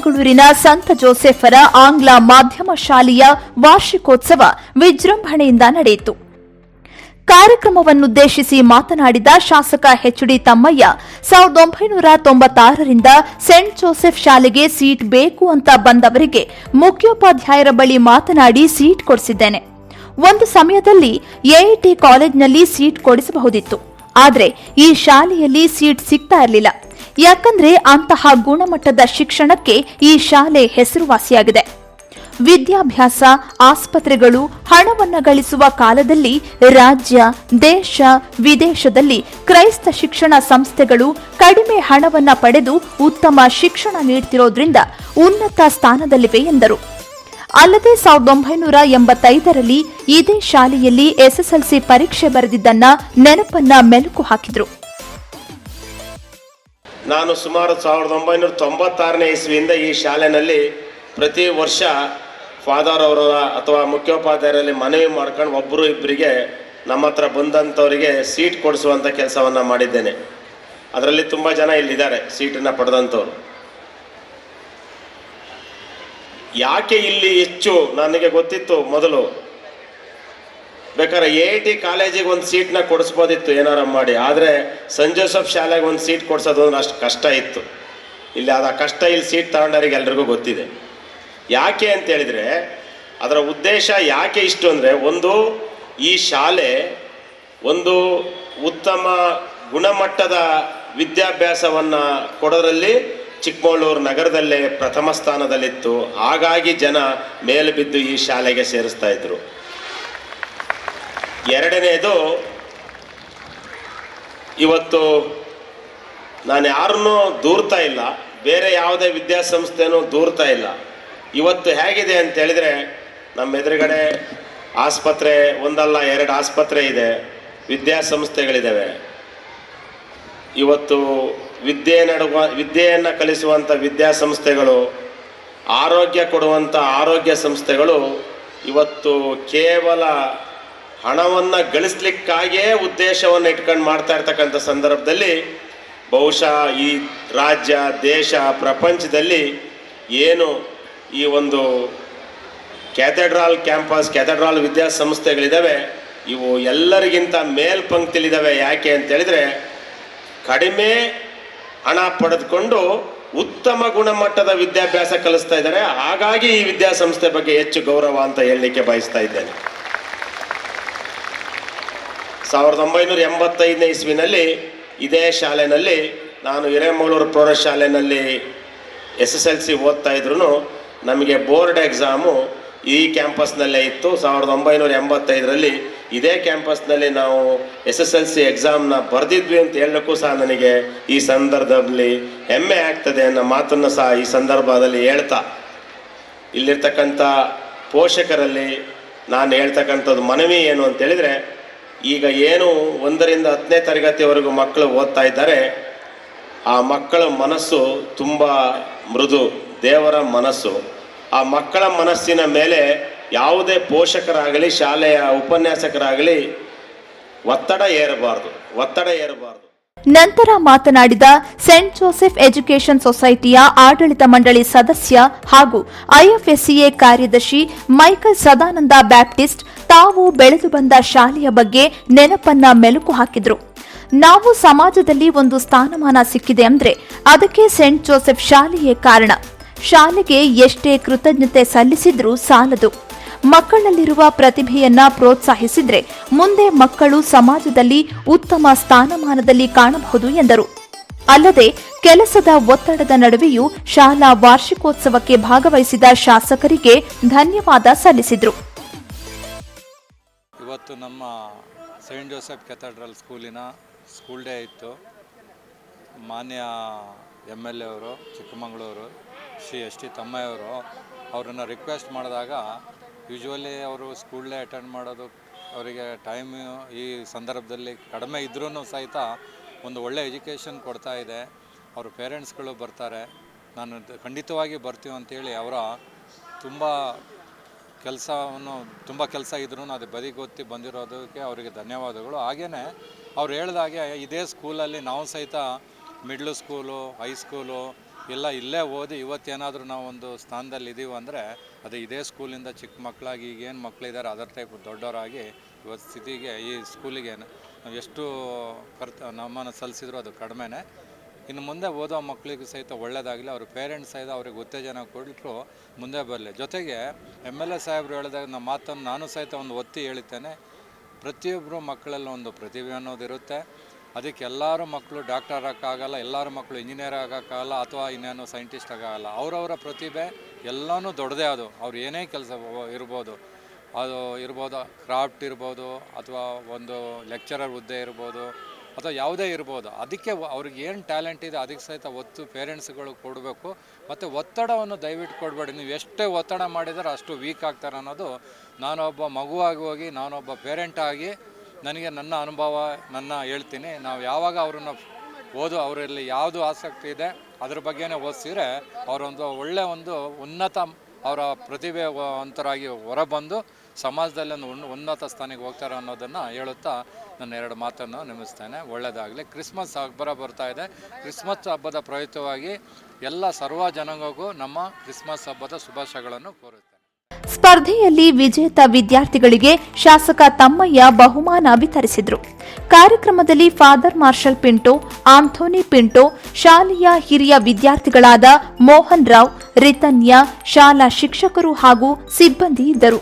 ಚಿಕ್ಕಮಗಳೂರಿನ ಸಂತ ಜೋಸೆಫರ ಆಂಗ್ಲ ಮಾಧ್ಯಮ ಶಾಲೆಯ ವಾರ್ಷಿಕೋತ್ಸವ ವಿಜೃಂಭಣೆಯಿಂದ ನಡೆಯಿತು. ಕಾರ್ಯಕ್ರಮವನ್ನುದ್ದೇಶಿಸಿ ಮಾತನಾಡಿದ ಶಾಸಕ ಎಚ್ಡಿ ತಮ್ಮಯ್ಯ, ಸಾವಿರದ ಒಂಬೈನೂರ ತೊಂಬತ್ತಾರರಿಂದ ಸೆಂಟ್ ಜೋಸೆಫ್ ಶಾಲೆಗೆ ಸೀಟ್ ಬೇಕು ಅಂತ ಬಂದವರಿಗೆ ಮುಖ್ಯೋಪಾಧ್ಯಾಯರ ಬಳಿ ಮಾತನಾಡಿ ಸೀಟ್ ಕೊಡಿಸಿದ್ದೇನೆ. ಒಂದು ಸಮಯದಲ್ಲಿ ಎಐಟಿ ಕಾಲೇಜಿನಲ್ಲಿ ಸೀಟ್ ಕೊಡಿಸಬಹುದಿತ್ತು. ಆದರೆ ಈ ಶಾಲೆಯಲ್ಲಿ ಸೀಟ್ ಸಿಗ್ತಾ ಇರಲಿಲ್ಲ. ಯಾಕಂದ್ರೆ ಅಂತಹ ಗುಣಮಟ್ಟದ ಶಿಕ್ಷಣಕ್ಕೆ ಈ ಶಾಲೆ ಹೆಸರುವಾಸಿಯಾಗಿದೆ. ವಿದ್ಯಾಭ್ಯಾಸ, ಆಸ್ಪತ್ರೆಗಳು, ಹಣವನ್ನು ಗಳಿಸುವ ಕಾಲದಲ್ಲಿ ರಾಜ್ಯ, ದೇಶ, ವಿದೇಶದಲ್ಲಿ ಕ್ರೈಸ್ತ ಶಿಕ್ಷಣ ಸಂಸ್ಥೆಗಳು ಕಡಿಮೆ ಹಣವನ್ನು ಪಡೆದು ಉತ್ತಮ ಶಿಕ್ಷಣ ನೀಡುತ್ತಿರೋದ್ರಿಂದ ಉನ್ನತ ಸ್ಥಾನದಲ್ಲಿವೆ ಎಂದರು. ಅಲ್ಲದೆ ಸಾವಿರದ ಒಂಬೈನೂರ ಎಂಬತ್ತೈದರಲ್ಲಿ ಇದೇ ಶಾಲೆಯಲ್ಲಿ ಎಸ್ಎಸ್ಎಲ್ಸಿ ಪರೀಕ್ಷೆ ಬರೆದಿದ್ದನ್ನ ನೆನಪನ್ನ ಮೆಲುಕು ಹಾಕಿದ್ರು. ನಾನು ಸುಮಾರು ಸಾವಿರದ ಒಂಬೈನೂರ ತೊಂಬತ್ತಾರನೇ ಇಸ್ವಿಯಿಂದ ಈ ಶಾಲೆಯಲ್ಲಿ ಪ್ರತಿ ವರ್ಷ ಫಾದರ್ ಅವರ ಅಥವಾ ಮುಖ್ಯೋಪಾಧ್ಯಾಯರಲ್ಲಿ ಮನವಿ ಮಾಡ್ಕೊಂಡು ಒಬ್ಬರು ಇಬ್ಬರಿಗೆ ನಮ್ಮ ಹತ್ರ ಬಂದಂಥವರಿಗೆ ಸೀಟ್ ಕೊಡಿಸುವಂಥ ಕೆಲಸವನ್ನು ಮಾಡಿದ್ದೇನೆ. ಅದರಲ್ಲಿ ತುಂಬ ಜನ ಇಲ್ಲಿದ್ದಾರೆ, ಸೀಟನ್ನು ಪಡೆದಂಥವ್ರು. ಯಾಕೆ ಇಲ್ಲಿ ಹೆಚ್ಚು? ನನಗೆ ಗೊತ್ತಿತ್ತು ಮೊದಲು. ಬೇಕಾದ್ರೆ ಎ ಐ ಟಿ ಕಾಲೇಜಿಗೆ ಒಂದು ಸೀಟ್ನ ಕೊಡಿಸ್ಬೋದಿತ್ತು ಏನಾರ ಮಾಡಿ. ಆದರೆ ಸಂತ್ ಜೋಸಫ್ ಶಾಲೆಗೆ ಒಂದು ಸೀಟ್ ಕೊಡ್ಸೋದು ಅಂದ್ರೆ ಅಷ್ಟು ಕಷ್ಟ ಇತ್ತು. ಇಲ್ಲಿ ಅದು ಕಷ್ಟ ಇಲ್ಲಿ ಸೀಟ್ ತಗೊಂಡವ್ರಿಗೆ ಎಲ್ರಿಗೂ ಗೊತ್ತಿದೆ. ಯಾಕೆ ಅಂತ ಹೇಳಿದರೆ ಅದರ ಉದ್ದೇಶ ಯಾಕೆ ಇಷ್ಟು ಅಂದರೆ ಒಂದು ಈ ಶಾಲೆ ಒಂದು ಉತ್ತಮ ಗುಣಮಟ್ಟದ ವಿದ್ಯಾಭ್ಯಾಸವನ್ನು ಕೊಡೋದ್ರಲ್ಲಿ ಚಿಕ್ಕಮಗಳೂರು ನಗರದಲ್ಲೇ ಪ್ರಥಮ ಸ್ಥಾನದಲ್ಲಿತ್ತು. ಹಾಗಾಗಿ ಜನ ಮೇಲೆ ಬಿದ್ದು ಈ ಶಾಲೆಗೆ ಸೇರಿಸ್ತಾ ಇದ್ರು. ಎರಡನೇದು, ಇವತ್ತು ನಾನು ಯಾರನ್ನೂ ದೂರ್ತಾ ಇಲ್ಲ, ಬೇರೆ ಯಾವುದೇ ವಿದ್ಯಾಸಂಸ್ಥೆನೂ ದೂರ್ತಾ ಇಲ್ಲ. ಇವತ್ತು ಹೇಗಿದೆ ಅಂತ ಹೇಳಿದರೆ, ನಮ್ಮ ಎದುರುಗಡೆ ಆಸ್ಪತ್ರೆ ಒಂದಲ್ಲ, ಎರಡು ಆಸ್ಪತ್ರೆ ಇದೆ ವಿದ್ಯಾಸಂಸ್ಥೆಗಳಿದ್ದಾವೆ ಇವತ್ತು ವಿದ್ಯೆ ನಡುವ, ವಿದ್ಯೆಯನ್ನು ಕಲಿಸುವಂಥ ವಿದ್ಯಾಸಂಸ್ಥೆಗಳು, ಆರೋಗ್ಯ ಕೊಡುವಂಥ ಆರೋಗ್ಯ ಸಂಸ್ಥೆಗಳು ಇವತ್ತು ಕೇವಲ ಹಣವನ್ನು ಗಳಿಸ್ಲಿಕ್ಕಾಗಿಯೇ ಉದ್ದೇಶವನ್ನು ಇಟ್ಕೊಂಡು ಮಾಡ್ತಾ ಇರ್ತಕ್ಕಂಥ ಸಂದರ್ಭದಲ್ಲಿ ಬಹುಶಃ ಈ ರಾಜ್ಯ, ದೇಶ, ಪ್ರಪಂಚದಲ್ಲಿ ಏನು ಈ ಒಂದು ಕ್ಯಾಥೆಡ್ರಾಲ್ ಕ್ಯಾಂಪಸ್, ಕ್ಯಾಥೆಡ್ರಾಲ್ ವಿದ್ಯಾಸಂಸ್ಥೆಗಳಿದ್ದಾವೆ, ಇವು ಎಲ್ಲರಿಗಿಂತ ಮೇಲ್ಪಂಕ್ತಿಲಿದ್ದಾವೆ ಯಾಕೆ ಅಂತೇಳಿದರೆ ಕಡಿಮೆ ಹಣ ಪಡೆದುಕೊಂಡು ಉತ್ತಮ ಗುಣಮಟ್ಟದ ವಿದ್ಯಾಭ್ಯಾಸ ಕಲಿಸ್ತಾ ಇದ್ದಾರೆ. ಹಾಗಾಗಿ ಈ ವಿದ್ಯಾಸಂಸ್ಥೆ ಬಗ್ಗೆ ಹೆಚ್ಚು ಗೌರವ ಅಂತ ಹೇಳಲಿಕ್ಕೆ ಬಯಸ್ತಾ ಇದ್ದೇನೆ. ಸಾವಿರದ ಒಂಬೈನೂರ ಎಂಬತ್ತೈದನೇ ಇಸ್ವಿನಲ್ಲಿ ಇದೇ ಶಾಲೆಯಲ್ಲಿ ನಾನು ಹಿರೇಮಗಳೂರು ಪ್ರೌಢಶಾಲೆಯಲ್ಲಿ ಎಸ್ ಎಸ್ ಎಲ್ ಸಿ ಓದ್ತಾ ಇದ್ರು ನಮಗೆ ಬೋರ್ಡ್ ಎಕ್ಸಾಮು ಈ ಕ್ಯಾಂಪಸ್ನಲ್ಲೇ ಇತ್ತು. ಸಾವಿರದ ಒಂಬೈನೂರ ಎಂಬತ್ತೈದರಲ್ಲಿ ಇದೇ ಕ್ಯಾಂಪಸ್ನಲ್ಲಿ ನಾವು ಎಸ್ ಎಸ್ ಎಲ್ ಸಿ ಎಕ್ಸಾಮ್ನ ಬರೆದಿದ್ವಿ ಅಂತ ಹೇಳಲಿಕ್ಕೂ ಸಹ ನನಗೆ ಈ ಸಂದರ್ಭದಲ್ಲಿ ಹೆಮ್ಮೆ ಆಗ್ತದೆ ಅನ್ನೋ ಮಾತನ್ನು ಸಹ ಈ ಸಂದರ್ಭದಲ್ಲಿ ಹೇಳ್ತಾ. ಇಲ್ಲಿರ್ತಕ್ಕಂಥ ಪೋಷಕರಲ್ಲಿ ನಾನು ಹೇಳ್ತಕ್ಕಂಥದ್ದು ಮನವಿ ಏನು ಅಂತ ಹೇಳಿದರೆ ಈಗ ಏನು ಒಂದರಿಂದ ಹತ್ತನೇ ತರಗತಿವರೆಗೂ ಮಕ್ಕಳು ಓದ್ತಾ ಇದ್ದಾರೆ, ಆ ಮಕ್ಕಳ ಮನಸ್ಸು ತುಂಬ ಮೃದು, ದೇವರ ಮನಸ್ಸು. ಆ ಮಕ್ಕಳ ಮನಸ್ಸಿನ ಮೇಲೆ ಯಾವುದೇ ಪೋಷಕರಾಗಲಿ, ಶಾಲೆಯ ಉಪನ್ಯಾಸಕರಾಗಲಿ ಒತ್ತಡ ಏರಬಾರ್ದು ಒತ್ತಡ ಏರಬಾರ್ದು. ನಂತರ ಮಾತನಾಡಿದ ಸೆಂಟ್ ಜೋಸೆಫ್ ಎಜುಕೇಷನ್ ಸೊಸೈಟಿಯ ಆಡಳಿತ ಮಂಡಳಿ ಸದಸ್ಯ ಹಾಗೂ ಐಎಫ್ಎಸ್ಸಿಎ ಕಾರ್ಯದರ್ಶಿ ಮೈಕಲ್ ಸದಾನಂದ ಬ್ಯಾಪ್ಟಿಸ್ಟ್ ತಾವು ಬೆಳೆದು ಬಂದ ಶಾಲೆಯ ಬಗ್ಗೆ ನೆನಪನ್ನ ಮೆಲುಕು ಹಾಕಿದ್ರು. ನಾವು ಸಮಾಜದಲ್ಲಿ ಒಂದು ಸ್ಥಾನಮಾನ ಸಿಕ್ಕಿದೆ ಅಂದ್ರೆ ಅದಕ್ಕೆ ಸೆಂಟ್ ಜೋಸೆಫ್ ಶಾಲೆಯೇ ಕಾರಣ. ಶಾಲೆಗೆ ಎಷ್ಟೇ ಕೃತಜ್ಞತೆ ಸಲ್ಲಿಸಿದ್ರೂ ಸಾಲದು. ಮಕ್ಕಳಲ್ಲಿರುವ ಪ್ರತಿಭೆಯನ್ನ ಪ್ರೋತ್ಸಾಹಿಸಿದ್ರೆ ಮುಂದೆ ಮಕ್ಕಳು ಸಮಾಜದಲ್ಲಿ ಉತ್ತಮ ಸ್ಥಾನಮಾನದಲ್ಲಿ ಕಾಣಬಹುದು ಎಂದರು. ಅಲ್ಲದೆ ಕೆಲಸದ ಒತ್ತಡದ ನಡುವೆಯೂ ಶಾಲಾ ವಾರ್ಷಿಕೋತ್ಸವಕ್ಕೆ ಭಾಗವಹಿಸಿದ ಶಾಸಕರಿಗೆ ಧನ್ಯವಾದ ಸಲ್ಲಿಸಿದರು. ಇವತ್ತು ನಮ್ಮ ಸೈಂಟ್ ಜೋಸೆಫ್ ಕೆಥಡ್ರಲ್ ಸ್ಕೂಲಿನ ಸ್ಕೂಲ್ ಡೇ ಇತ್ತು. ಮಾನ್ಯ ಎಂ ಎಲ್ ಎ ಅವರು, ಚಿಕ್ಕಮಗಳೂರು ಶ್ರೀ ಎಸ್ ಟಿ ತಮ್ಮಯ್ಯವರು ಅವರನ್ನು ರಿಕ್ವೆಸ್ಟ್ ಮಾಡಿದಾಗ ಯೂಶ್ವಲಿ ಅವರು ಸ್ಕೂಲ್ ಡೇ ಅಟೆಂಡ್ ಮಾಡೋದು, ಅವರಿಗೆ ಟೈಮ್ ಈ ಸಂದರ್ಭದಲ್ಲಿ ಕಡಿಮೆ ಇದ್ರೂ ಸಹಿತ ಒಂದು ಒಳ್ಳೆ ಎಜುಕೇಷನ್ ಕೊಡ್ತಾ ಇದೆ. ಅವ್ರ ಪೇರೆಂಟ್ಸ್ಗಳು ಬರ್ತಾರೆ. ನಾನು ಖಂಡಿತವಾಗಿ ಬರ್ತೀವಿ ಅಂತೇಳಿ ಅವರ ತುಂಬ ಕೆಲಸವನ್ನು, ತುಂಬ ಕೆಲಸ ಇದ್ರೂ ಅದು ಬದಿಗೊತ್ತಿ ಬಂದಿರೋದಕ್ಕೆ ಅವರಿಗೆ ಧನ್ಯವಾದಗಳು. ಹಾಗೆಯೇ ಅವ್ರು ಹೇಳ್ದಾಗೆ ಇದೇ ಸ್ಕೂಲಲ್ಲಿ ನಾವು ಸಹಿತ ಮಿಡ್ಲ್ ಸ್ಕೂಲು ಹೈಸ್ಕೂಲು ಇಲ್ಲ, ಇಲ್ಲೇ ಓದಿ ಇವತ್ತೇನಾದರೂ ನಾವು ಒಂದು ಸ್ಥಾನದಲ್ಲಿ ಇದ್ದೀವಿ ಅಂದರೆ ಅದು ಇದೇ ಸ್ಕೂಲಿಂದ ಚಿಕ್ಕ ಮಕ್ಕಳಾಗಿ ಈಗೇನು ಮಕ್ಕಳಿದ್ದಾರೆ ಅದರ ಟೈಪ್ ದೊಡ್ಡವರಾಗಿ ಇವತ್ತು ಸ್ಥಿತಿಗೆ ಈ ಸ್ಕೂಲಿಗೆ ನಾವು ಎಷ್ಟು ಕರ್ತ ನಮ್ಮನ್ನು ಸಲ್ಲಿಸಿದ್ರು ಅದು ಕಡಿಮೆನೇ. ಇನ್ನು ಮುಂದೆ ಓದೋ ಮಕ್ಕಳಿಗೆ ಸಹಿತ ಒಳ್ಳೆಯದಾಗಲಿ ಅವ್ರ ಪೇರೆಂಟ್ಸ್ ಸಹಿತ ಅವ್ರಿಗೆ ಉತ್ತೇಜನ ಕೊಟ್ಟರು ಮುಂದೆ ಬರಲಿ. ಜೊತೆಗೆ ಎಂ ಎಲ್ ಎ ಸಾಹೇಬರು ಹೇಳಿದಾಗ ನಮ್ಮ ಮಾತನ್ನು ನಾನು ಸಹಿತ ಒಂದು ಒತ್ತಿ ಹೇಳಿದ್ದೇನೆ ಪ್ರತಿಯೊಬ್ಬರು ಮಕ್ಕಳಲ್ಲಿ ಒಂದು ಪ್ರತಿಭೆ ಅನ್ನೋದಿರುತ್ತೆ. ಅದಕ್ಕೆ ಎಲ್ಲರೂ ಮಕ್ಕಳು ಡಾಕ್ಟರ್ ಆಗೋಕ್ಕಾಗಲ್ಲ, ಎಲ್ಲರೂ ಮಕ್ಕಳು ಇಂಜಿನಿಯರ್ ಆಗೋಕ್ಕಾಗಲ್ಲ ಅಥವಾ ಇನ್ನೇನು ಸೈಂಟಿಸ್ಟ್ ಆಗೋಲ್ಲ. ಅವರವರ ಪ್ರತಿಭೆ ಎಲ್ಲನೂ ದೊಡ್ಡದೇ ಅದು. ಅವ್ರು ಏನೇ ಕೆಲಸ ಇರ್ಬೋದು. ಅದು ಇರ್ಬೋದು ಕ್ರಾಫ್ಟ್ ಇರ್ಬೋದು ಅಥವಾ ಒಂದು ಲೆಕ್ಚರರ್ ಹುದ್ದೆ ಇರ್ಬೋದು ಅಥವಾ ಯಾವುದೇ ಇರ್ಬೋದು. ಅದಕ್ಕೆ ಅವ್ರಿಗೆ ಏನು ಟ್ಯಾಲೆಂಟ್ ಇದೆ ಅದಕ್ಕೆ ಸಹಿತ ಒತ್ತು ಪೇರೆಂಟ್ಸ್ಗಳು ಕೊಡಬೇಕು. ಮತ್ತು ಒತ್ತಡವನ್ನು ದಯವಿಟ್ಟು ಕೊಡಬೇಡಿ. ನೀವು ಎಷ್ಟೇ ಒತ್ತಡ ಮಾಡಿದರೆ ಅಷ್ಟು ವೀಕ್ ಆಗ್ತಾರೆ ಅನ್ನೋದು ನಾನೊಬ್ಬ ಮಗುವಾಗಿ ಹೋಗಿ ನಾನೊಬ್ಬ ಪೇರೆಂಟ್ ಆಗಿ ನನಗೆ ನನ್ನ ಅನುಭವ, ನನ್ನ ಹೇಳ್ತೀನಿ. ನಾವು ಯಾವಾಗ ಅವ್ರನ್ನ ಓದು, ಅವರಲ್ಲಿ ಯಾವುದು ಆಸಕ್ತಿ ಇದೆ, ಅದ್ರ ಬಗ್ಗೆನೇ ಓದಿಸಿದ್ರೆ ಅವರೊಂದು ಒಳ್ಳೆಯ ಒಂದು ಉನ್ನತ, ಅವರ ಪ್ರತಿಭೆ ಅಂತರಾಗಿ ಹೊರಬಂದು ಸಮಾಜದಲ್ಲಿ ಒಂದು ಉನ್ನ- ಉನ್ನತ ಸ್ಥಾನಕ್ಕೆ ಹೋಗ್ತಾರೆ ಅನ್ನೋದನ್ನು ಹೇಳುತ್ತಾ ನನ್ನ ಎರಡು ಮಾತನ್ನು ನಿಮಿಸ್ತೇನೆ ಒಳ್ಳೆಯದಾಗಲಿ ಕ್ರಿಸ್ಮಸ್ ಹಬ್ಬರ ಬರ್ತಾ ಇದೆ. ಕ್ರಿಸ್ಮಸ್ ಹಬ್ಬದ ಪ್ರಯುಕ್ತವಾಗಿ ಎಲ್ಲ ಸರ್ವ ಜನಾಂಗಕ್ಕೂ ನಮ್ಮ ಕ್ರಿಸ್ಮಸ್ ಹಬ್ಬದ ಶುಭಾಶಯಗಳನ್ನು ಕೋರುತ್ತೇನೆ. ಸ್ಪರ್ಧೆಯಲ್ಲಿ ವಿಜೇತ ವಿದ್ಯಾರ್ಥಿಗಳಿಗೆ ಶಾಸಕ ತಮ್ಮಯ್ಯ ಬಹುಮಾನ ವಿತರಿಸಿದರು. ಕಾರ್ಯಕ್ರಮದಲ್ಲಿ father marshal Pinto, Anthony Pinto, ಶಾಲೆಯ ಹಿರಿಯ ವಿದ್ಯಾರ್ಥಿಗಳಾದ ಮೋಹನ್ ರಾವ್, ರಿತನ್ಯ, ಶಾಲಾ ಶಿಕ್ಷಕರು ಹಾಗೂ ಸಿಬ್ಬಂದಿ ಇದ್ದರು.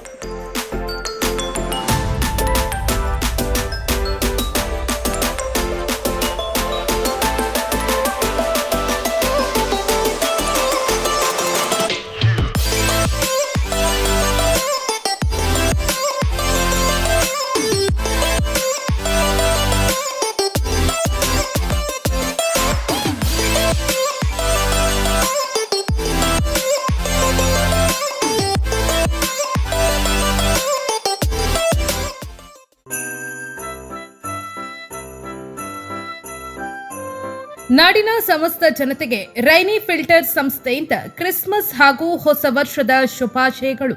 ನಾಡಿನ ಸಮಸ್ತ ಜನತೆಗೆ ರೈನಿ ಫಿಲ್ಟರ್ ಸಂಸ್ಥೆಯಿಂದ ಕ್ರಿಸ್ಮಸ್ ಹಾಗೂ ಹೊಸ ವರ್ಷದ ಶುಭಾಶಯಗಳು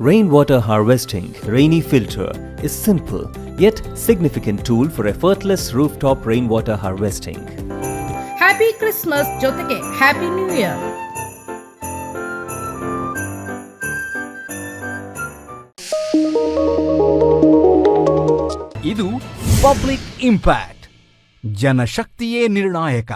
Rainwater harvesting, Rainy Filter, is simple yet significant tool for effortless rooftop rainwater harvesting. Happy Christmas ಜೊತೆಗೆ ಹ್ಯಾಪಿ ನ್ಯೂ ಇಯರ್ ಇದು ಪಬ್ಲಿಕ್ ಇಂಪ್ಯಾಕ್ಟ್ ಜನಶಕ್ತಿಯೇ ನಿರ್ಣಾಯಕ